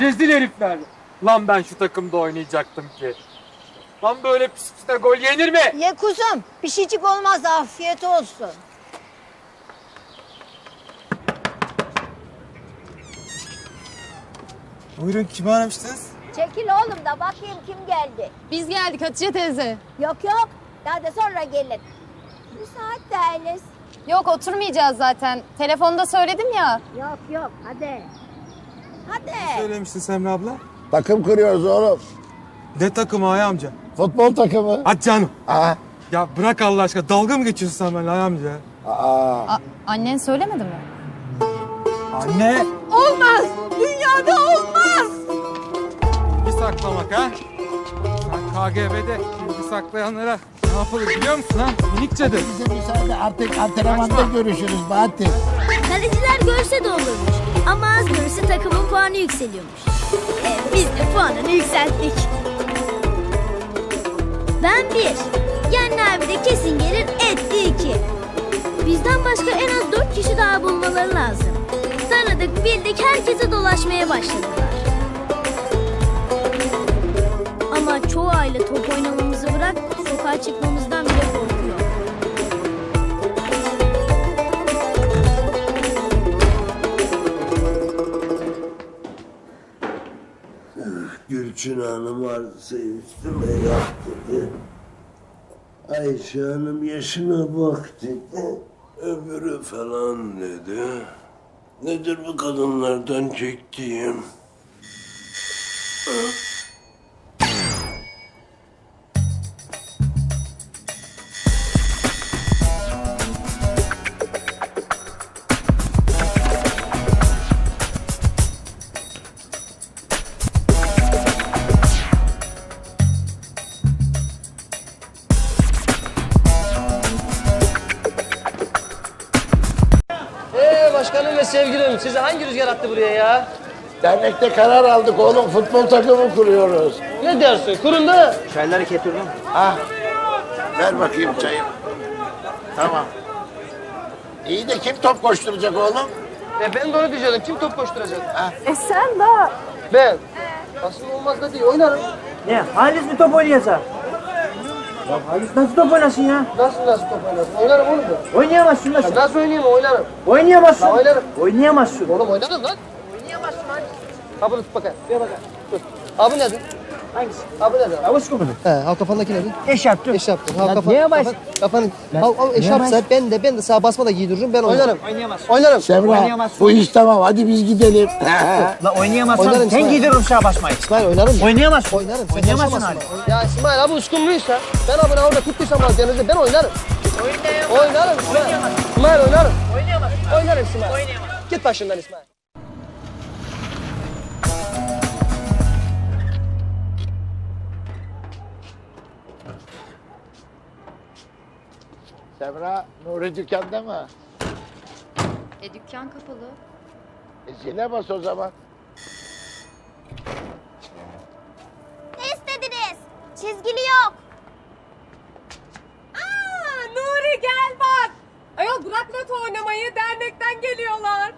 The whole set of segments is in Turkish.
Rezil herifler. Lan ben şu takımda oynayacaktım ki. Lan böyle pis pisine gol yenir mi? Ye kuzum. Pişicik olmaz. Afiyet olsun. Buyurun kimi aramıştınız? Çekil oğlum da bakayım kim geldi. Biz geldik Hatice teyze. Yok yok. Daha da sonra gelin. Müsait değiliz. Yok oturmayacağız zaten. Telefonda söyledim ya. Yok yok. Hadi. Hadi. Söylemiştin Semra abla. Takım kuruyoruz oğlum. Ne takımı Ay amca? Futbol takımı. Hadi canım. Aa, Ya bırak Allah aşkına dalga mı geçiyorsun sen benimle Ay amca? aa. A- annen söylemedi mi? Anne. Olmaz. Dünyada olmaz. Bilgi saklamak ha? Sen KGB'de bilgi saklayanlara ne yapılır biliyor musun ha? Minik cadı. Bize müsaade artık antrenmanda görüşürüz Bahattin. Kaleciler görse de olurmuş. Ama az görse takımın puanı yükseliyormuş. E, biz de puanını yükselttik. Ben bir. Yenli abi de kesin gelir etti iki. Bizden başka en az dört kişi daha bulmaları lazım. Tanıdık bildik herkese dolaşmaya başladılar. Ama çoğu aile top oynamamızı bırak sokağa çıkmamızdan Gülçin Hanım arzusu üstüme yap dedi. Ayşe Hanım yaşına bak dedi. Öbürü falan dedi. Nedir bu kadınlardan çektiğim? Başkanım ve sevgilim sizi hangi rüzgar attı buraya ya? Dernekte karar aldık oğlum. Futbol takımı kuruyoruz. Ne dersin? Kurun da. Ah. Ver bakayım çayı. Tamam. İyi de kim top koşturacak oğlum? E ben de onu diyecektim. Kim top koşturacak? E sen daha. Ben. Aslında olmaz da değil. Oynarım. Ne? Halis mi top oynayacak? Ya Halis nasıl top oynasın ya? Nasıl nasıl top oynarsın? Oynarım oğlum ben. Oynayamazsın Ya nasıl? nasıl oynayayım oynarım. Oynayamazsın. Ya oynarım. Oynayamazsın. Oğlum oynarım lan. Oynayamazsın lan. Ha bunu tut bakayım. Ver bakayım. Dur. Ha bu nedir? Hangisi? Ha bu nedir? Yavaş kokudu. He, ha kafandaki nedir? Eşarp dur. Eşarptır. Ha Ya kafan, neye bas- kafan, kafanın. Lan Al, eşarpsa ben de ben de sana basma da giydiririm ben oynarım. Oynayamazsın. Oynarım. Semra Oynayamazsın. bu iş tamam. Hadi biz gidelim. La oynayamazsan Oynarım sen giydiririm sağa basmayı. İsmail oynarım. Oynayamazsın. Oynarım. Oynayamazsın bana. Ya İsmail abi uskumluysa ben abone orada tuttuysam bana denizde ben oynarım. Oynarım İsmail. İsmail oynarım. Oynayamazsın. Oynarım İsmail. Oynayamazsın. Git başımdan İsmail. Semra, Nuri dükkanda mı? E dükkan kapalı. E, zile bas o zaman. Ne istediniz? Çizgili yok. Aa, Nuri gel bak. Ayol bırak loto oynamayı dernekten geliyorlar.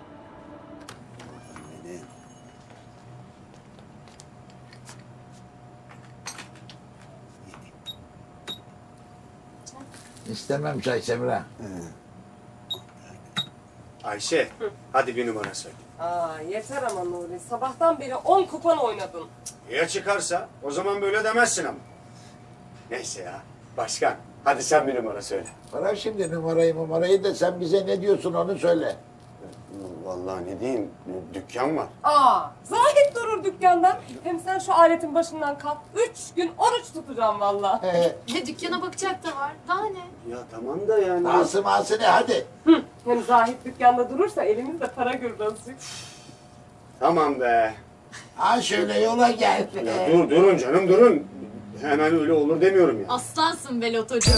İstemem çay Semra. Ayşe, hadi bir numara söyle. Aa, yeter ama Nuri. Sabahtan beri 10 kupon oynadın. Ya çıkarsa? O zaman böyle demezsin ama. Neyse ya, başkan. Hadi sen bir numara söyle. Bırak şimdi numarayı numarayı da sen bize ne diyorsun onu söyle. Vallahi ne diyeyim, dükkan var. Aa, Zahit durur dükkanda. Hem sen şu aletin başından kalk. Üç gün oruç tutacağım valla. Ee, E dükkana bakacak da var. Daha ne? Ya tamam da yani. Asım Asım hadi. Hem Zahit dükkanda durursa elimizde para gürdası. Tamam be. Ha şöyle yola gel. Ya dur, durun canım durun. Hemen öyle olur demiyorum ya. Aslansın be lotocu.